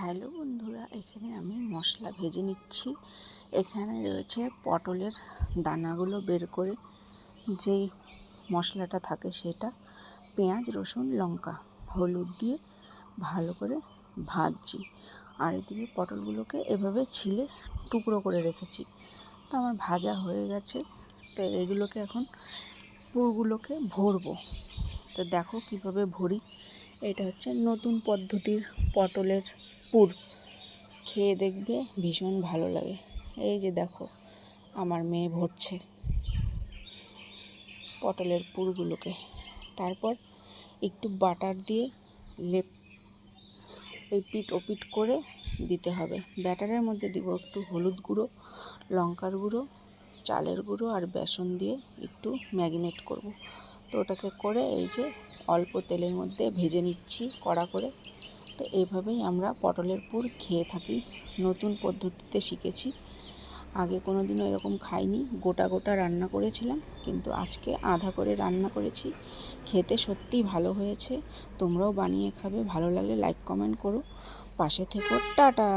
Hello বন্ধুরা, এখানে আমি মশলা ভেজে নিচ্ছি। এখানে রয়েছে পটলের দানাগুলো বের করে, যেই মশলাটা থাকে সেটা। পেঁয়াজ, রসুন, লঙ্কা, হলুদ দিয়ে ভালো করে ভাজছি। আর এদিকে পটলগুলোকে এভাবে ছিলে টুকরো করে রেখেছি। তো আমার ভাজা হয়ে গেছে। তো এগুলোকে এখন পুরগুলোকে ভরবো। তো দেখো কীভাবে ভরি। এটা হচ্ছে নতুন পদ্ধতির পটলের পুর। খেয়ে দেখবে ভীষণ ভালো লাগে। এই যে দেখো, আমার মেয়ে ভরছে পটলের পুরগুলোকে। তারপর একটু বাটার দিয়ে লেপ, এই পিট ওপিট করে দিতে হবে। ব্যাটারের মধ্যে দিব একটু হলুদ গুঁড়ো, লঙ্কার গুঁড়ো, চালের গুঁড়ো আর বেসন দিয়ে একটু ম্যাগিনেট করব। তো ওটাকে করে এই যে অল্প তেলের মধ্যে ভেজে নিচ্ছি কড়া করে। তো এইভাবেই আমরা পটলের পুর খেয়ে থাকি। নতুন পদ্ধতিতে শিখেছি। আগে কোনো দিনও এরকম খাইনি। গোটা গোটা রান্না করেছিলাম, কিন্তু আজকে আধা করে রান্না করেছি। খেতে সত্যি ভালো হয়েছে। তোমরাও বানিয়ে খাবে। ভালো লাগলে লাইক কমেন্ট করো। পাশে থেকো। টাটা!